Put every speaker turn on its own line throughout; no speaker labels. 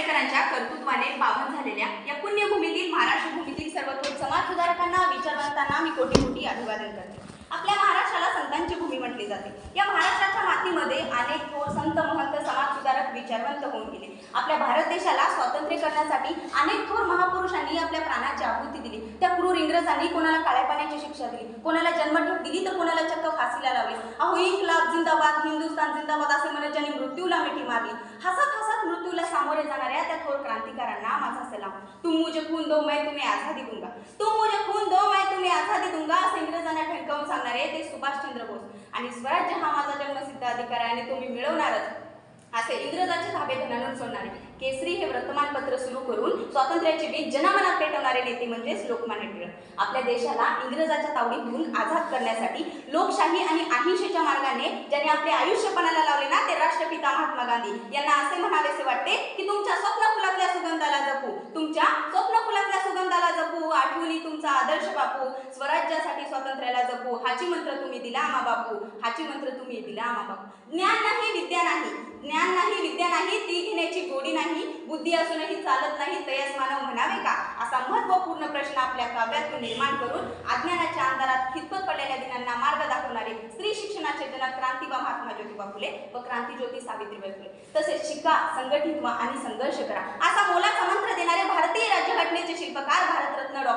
आंबेडकरांच्या कर्तृत्वाने पावन झालेल्या या पुण्यभूमीतील महाराष्ट्र भूमीतील सर्वतोड समाज सुधारकांना विचारवंतांना मी कोटी कोटी अभिवादन करते. आपल्या महाराष्ट्राला संतांची भूमी म्हटली जाते. या महाराष्ट्राच्या मातीमध्ये अनेक थोर संत महंत समाज सुधारक विचारवंत होऊन गेले. आपल्या भारत देशाला स्वातंत्र्य करण्यासाठी अनेक थोर महापुरुषांनी आपल्या प्राणाची आहुती दिली. त्या क्रूर इंग्रजांनी कोणाला काळ्या पाण्याची शिक्षा दिली? कोणाला जन्मठेप दिली तर कोणाला चक्क फाशीला लावली? अहो इन्कलाब जिंदाबाद हिंदुस्थान जिंदाबाद असे म्हणत ज्यांनी मृत्यूला मिठी मारली. हसत हसत मृत्यूला सामोरे जाणाऱ्या त्या थोर क्रांतिकारांना माझा सलाम. तुम मुझे खून दो मैं तुम्हें आझादी दूंगा. तुम मुझे खून दो मैं तुम्हें आझादी दूंगा असे इंग्रजांना ठणकावून सांगणारे ते सुभाषचंद्र बोस. आणि स्वराज्य हा माझा जन्मसिद्ध अधिकार आहे आणि तुम्ही मिळवणारच. असे इंग्रजांच्या ताब्यात धनानून सोडणारे केसरी हे वर्तमानपत्र सुरू करून स्वातंत्र्याचे बीज जनामनात पेटवणारे नेते म्हणजेच लोकमान्य टिळक. आपल्या देशाला इंग्रजाच्या तावडीतून आझाद करण्यासाठी लोकशाही आणि अहिंसेच्या मार्गाने ज्यांनी आपले आयुष्य पणाला लावले ना ते राष्ट्रपिता महात्मा गांधी. यांना असे म्हणावेसे वाटते की तुमच्या स्वप्न फुलातल्या सुगंधाला जपू. तुमच्या स्वप्न फुलातल्या सुगंधाला जपू. आठवणी तुमचा आदर्श बापू. स्वराज्यासाठी स्वातंत्र्याला जपू. हाची मंत्र तुम्ही दिला आमा बापू. हाची मंत्र तुम्ही दिला आमा बापू. ज्ञान नाही विद्या नाही. ज्ञान नाही विद्या नाही ती घेण्याची गोडी नाही. बुद्धी असूनही चालत नाही तयास मानव म्हणावे का? असा महत्त्वपूर्ण प्रश्न आपल्या काव्यातून निर्माण करून अज्ञानाच्या अंधारात खितपत पडलेल्या दिनांना मार्ग दाखवणारे स्त्री शिक्षणाचे जनक क्रांतीबा महात्मा ज्योतिबा फुले व क्रांतीज्योती सावित्रीबाई फुले. तसेच शिका संघटित व्हा आणि संघर्ष करा. असा मोलाचा मंत्र देणारे भारतीय राज्यघटनेचे शिल्पकार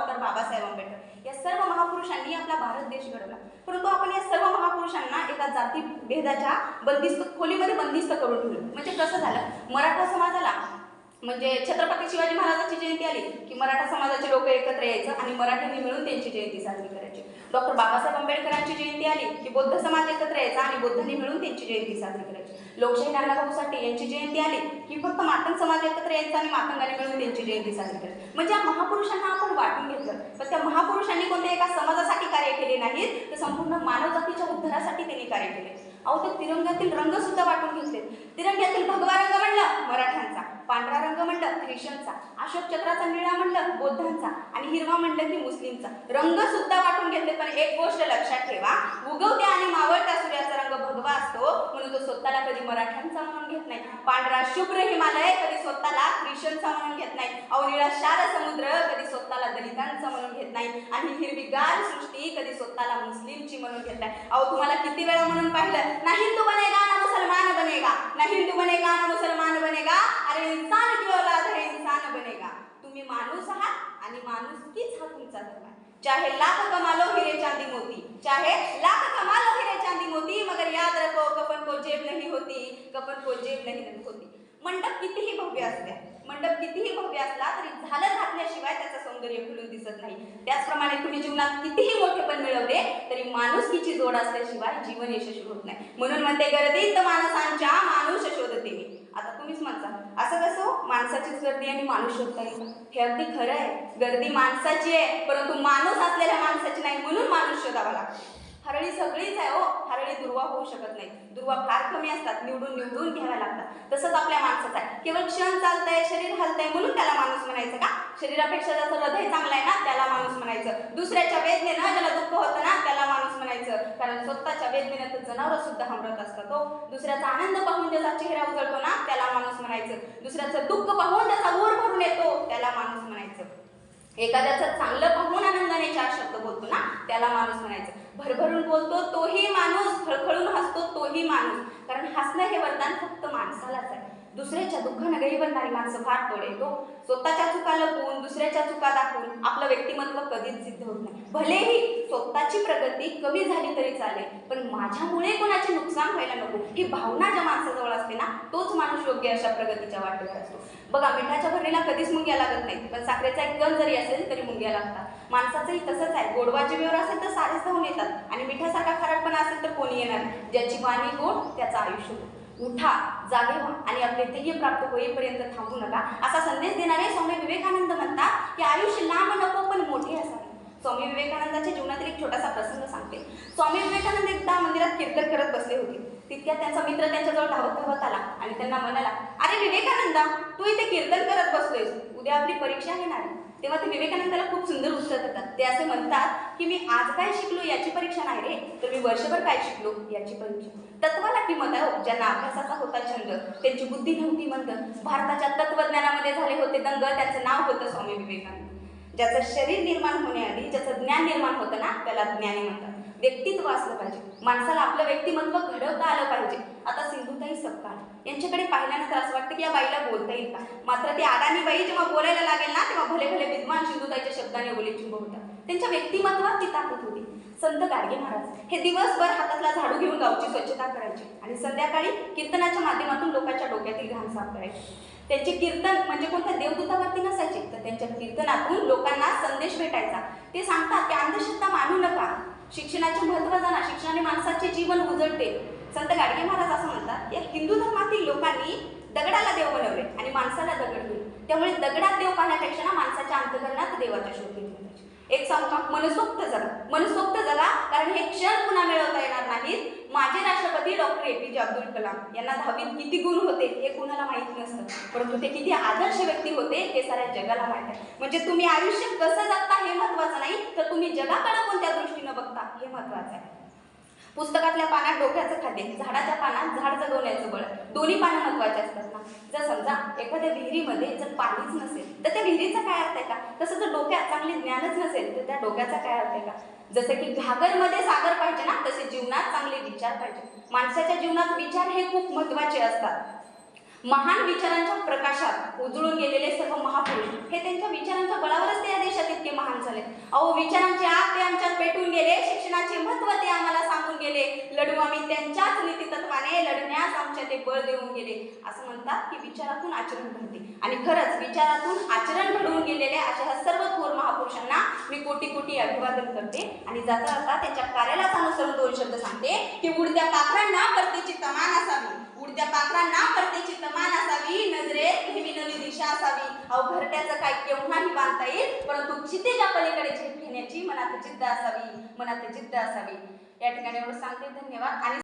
डॉक्टर बाबासाहेब आंबेडकर. या सर्व महापुरुषांनी आपला भारत देश घडवला. परंतु आपण या सर्व महापुरुषांना एका जाती भेदाच्या बंदिस्त खोलीमध्ये बंदिस्त करून ठेवलं. म्हणजे कसं झालं? मराठा समाजाला म्हणजे छत्रपती शिवाजी महाराजांची जयंती आली की मराठा समाज लोक एकत्र यायचं आणि मराठीने मिळून त्यांची जयंती साजरी करायची. डॉक्टर बाबासाहेब आंबेडकरांची जयंती आली की बौद्ध समाज एकत्र यायचा आणि बौद्धांनी मिळून त्यांची जयंती साजरी करायची. लोकशाही नानाभाऊ साठे यांची जयंती आली की फक्त मातंग समाज एकत्र यायचा आणि मातंगाने मिळून त्यांची जयंती साजरी करायची. म्हणजे या महापुरुषांना आपण वाटून घेतलं. पण त्या महापुरुषांनी कोणत्या एका समाजासाठी कार्य केले नाहीत तर संपूर्ण मानवजातीच्या उद्धारासाठी त्यांनी कार्य केले. अहो ते तिरंग्यातील रंग सुद्धा वाटून घेतले तिरंग्यातील भगवा रंग म्हणला मराठ्यांचा पांढरा रंग म्हणलं ख्रिश्चनचा अशोक चक्राचा निळा म्हणलं बौद्धांचा. आणि हिरवा म्हणलं की मुस्लिमचा. रंग सुद्धा वाटून घेतले पण एक गोष्ट लक्षात ठेवा. उगवत्या आणि मावळत्या सूर्याचा रंग भगवा असतो म्हणून तो स्वतःला कधी मराठ्यांचा म्हणून घेत नाही. पांढरा शुभ्र हिमालय कधी स्वतःला ख्रिश्चनचा म्हणून घेत नाही. अहो निळा शार समुद्र कधी स्वतःला दलितांचा म्हणून घेत नाही. आणि हिरवीगार सृष्टी कधी स्वतःला मुस्लिमची म्हणून घेत नाही. अहो तुम्हाला किती वेळा म्हणून पाहिलं? ना हिंदू बनेगा ना मुसलमान बनेगा. ना हिंदू बनेगा ना मुसलमान बनेगा. अरे इंसान की औलाद इंसान बनेगा. तुम्ही माणूस आहात आणि माणुसकीच हा तुमचा धर्म आहे. चाहे लाख कमालो हिरे चांदी मोती चाहे लाख कमालो हिरे चांदी मोती मगर याद रखो कपन को जेब नहीं होती कपन को जेब नहीं होती. मंडप कितीही भव्य असते मंडप कितीही भव्य असला तरी झालं घातल्याशिवाय त्याचं सौंदर्य खुलून दिसत नाही. त्याचप्रमाणे तुम्ही जीवनात कितीही मोठेपण मिळवले तरी माणुसकीची जोड असल्याशिवाय जीवन यशस्वी होत नाही. म्हणून म्हणते गर्दीत माणसांच्या माणूस शोधते मी. आता तुम्हीच म्हणता असं कसं? माणसाचीच गर्दी आणि माणूस शोधता येईल हे अगदी खरं आहे. गर्दी माणसाची आहे परंतु माणूस असलेल्या माणसाची नाही म्हणून माणूस शोधावा लागतो. हरळी सगळीच आहे हो. हरळी दुर्वा होऊ शकत नाही. दुर्वा फार कमी असतात निवडून निवडून घ्याव्या लागतात. तसंच आपल्या माणसाचं आहे. केवळ क्षण चालतंय शरीर हलतंय म्हणून त्याला माणूस म्हणायचं का? शरीरापेक्षा ज्याचं हृदय चांगलं आहे ना त्याला माणूस म्हणायचं. दुसऱ्याच्या वेदनेनं ज्याला दुःख होतं ना त्याला माणूस म्हणायचं. कारण स्वतःच्या वेदनेनं तर जनावर सुद्धा हमरत असतात हो. दुसऱ्याचा आनंद पाहून त्याचा चेहरा उजळतो ना त्याला माणूस म्हणायचं. दुसऱ्याचं दुःख पाहून त्याचा ऊर भरून येतो त्याला माणूस म्हणायचं. एखाद्याचं चांगलं पाहून आनंदाने चार शब्द बोलतो ना त्याला माणूस म्हणायचं. भरभरून बोलतो तोही माणूस खळखळून हसतो तोही माणूस. कारण हसणं हे वरदान फक्त माणसालाच आहे. दुसऱ्याच्या दुःखानं गरी बनणारी माणसं फार तोड येतो हो. स्वतःच्या चुका लपवून दुसऱ्याच्या चुका दाखवून आपलं व्यक्तिमत्व कधीच सिद्ध होत नाही. भलेही स्वतःची प्रगती कमी झाली तरी चालेल पण माझ्यामुळे कोणाचे नुकसान व्हायला नको. ही भावना ज्या माणसाजवळ असते ना तोच माणूस योग्य अशा प्रगतीच्या वाटेवर असतो. बघा मिठाच्या भरणीला कधीच मुंग्या लागत नाही पण साखरेचा एक कण जरी असेल तरी मुंग्या लागतात. माणसाचंही तसंच आहे. गोडवा जीवेवर असेल तर सारेच धावून येतात. आणि मिठासारखा खारटपणा असेल तर कोणी येणार ज्याची वाणी गोड त्याचं आयुष्य उठा जागे व्हा आणि आपले ध्येय प्राप्त होईपर्यंत थांबू नका. असा संदेश देणारे स्वामी विवेकानंद म्हणतात की आयुष्य लांब नको पण मोठे असावे. स्वामी विवेकानंदाच्या जीवनातील एक छोटासा प्रसंग सांगते. स्वामी विवेकानंद एकदा मंदिरात कीर्तन करत बसले होते. तितक्यात त्यांचा मित्र त्यांच्याजवळ धावत धावत आला आणि त्यांना म्हणाला अरे विवेकानंदा तू इथे कीर्तन करत बसलोयस उद्या आपली परीक्षा घेणार आहे. तेव्हा ते विवेकानंदाला खूप सुंदर उत्तर देतात. ते असे म्हणतात की मी आज काय शिकलो याची परीक्षा नाही रे तर मी वर्षभर काय शिकलो याची परीक्षा. तत्वाला किंमत आहे हो. ज्यांना अभ्यासाचा होता छंद. त्यांची बुद्धी नव्हती मंद. भारताच्या तत्वज्ञानामध्ये झाले होते दंग त्याचं नाव होतं स्वामी विवेकानंद. ज्याचं शरीर निर्माण होण्याआधी ज्याचं ज्ञान निर्माण होतं ना त्याला ज्ञानी म्हणतात. व्यक्तित्व असलं पाहिजे. माणसाला आपलं व्यक्तिमत्व घडवता आलं पाहिजे. आता सिंधुताई सपकाळ. यांच्याकडे पाहिल्यानंतर असं वाटतं की या बाईला बोलता येईल का? मात्र ते आदानी बाई जेव्हा बोलायला लागेल ना तेव्हा भले भले विद्वान सिंधुताईच्या शब्दाने ओलीचिंब होतात त्यांच्या व्यक्तिमत्वात ती ताकद होती. संत गाडगे महाराज हे दिवसभर हातातला झाडू घेऊन गावची स्वच्छता करायचे आणि संध्याकाळी कीर्तनाच्या माध्यमातून लोकांच्या डोक्यातील घाण साफ करायचे. त्यांचे कीर्तन म्हणजे कोणत्या देवदूतावरती नसायचे? तर त्यांच्या कीर्तनातून लोकांना संदेश भेटायचा. ते सांगतात की शिक्षणाचे महत्त्व जाणा शिक्षणाने माणसाचे जीवन उजळते. संत गाडगे महाराज असं म्हणतात या हिंदू धर्मातील लोकांनी दगडाला देव बनवले आणि माणसाला दगड दिले. त्यामुळे दगडात देव पाहण्यापेक्षा ना माणसाच्या अंतकरणात देवाच्या शोध घेतले पाहिजे. एक सांगतो मनसोक्त जगा. मनसोक्त जगा कारण हे क्षण पुन्हा मिळवता येणार नाहीत. माजी राष्ट्रपती डॉक्टर ए पी जे अब्दुल कलाम यांना दहावीत किती गुण होते हे कुणाला माहीत नसतं. परंतु ते किती आदर्श व्यक्ती होते हे साऱ्या जगाला माहीत आहे. म्हणजे तुम्ही आयुष्य कसं जगता हे महत्वाचं नाही तर तुम्ही जगाकडे कोणत्या दृष्टीनं बघता हे महत्वाचं आहे. पुस्तकातल्या पानात डोक्याचं खाते झाडाच्या पानात झाड जगवण्याचं बळ. दोन्ही पानं महत्त्वाचे असतात ना. जर समजा एखाद्या विहिरीमध्ये जर पाणीच नसेल तर त्या विहिरीचा काय अर्थ आहे का? तसं जर डोक्यात चांगले ज्ञानच नसेल तर त्या डोक्याचा काय अर्थ आहे का? जसं की घागरमध्ये सागर पाहिजे ना तसे जीवनात चांगले विचार पाहिजे. माणसाच्या जीवनात विचार हे खूप महत्त्वाचे असतात. महान विचारांच्या प्रकाशात उजळून गेलेले सर्व महापुरुष हे त्यांच्या विचारांच्या बळावर महान झाले. अहो विचारांचे आग ते आमच्यात पेटून गेले शिक्षणाचे महत्त्व ते आम्हाला सांगून गेले. लढू आम्ही त्यांच्याच नीतितत्वाने लढण्यास आमच्या ते बळ देऊन गेले. असं म्हणतात की विचारातून आचरण घडते. आणि खरंच विचारातून आचरण घडवून गेलेल्या अशा ह्या सर्व थोर महापुरुषांना मी कोटी कोटी अभिवादन करते. आणि जाता जाता त्यांच्या कार्यालाच अनुसरून दोन शब्द सांगते की उडत्या पाखरांना परतीची तमान असावी. उडत्या पाखरांना परतीची तमान असावी नजरेत नेहमी नवी दिशा असावी. अहो घरट्याचं काय केव्हाही बांधता येईल परंतु क्षितेच्या पलीकडे झेप घेण्याची मनात जिद्द असावी मनात जिद्द असावी. या ठिकाणी एवढं सांगते धन्यवाद. आणि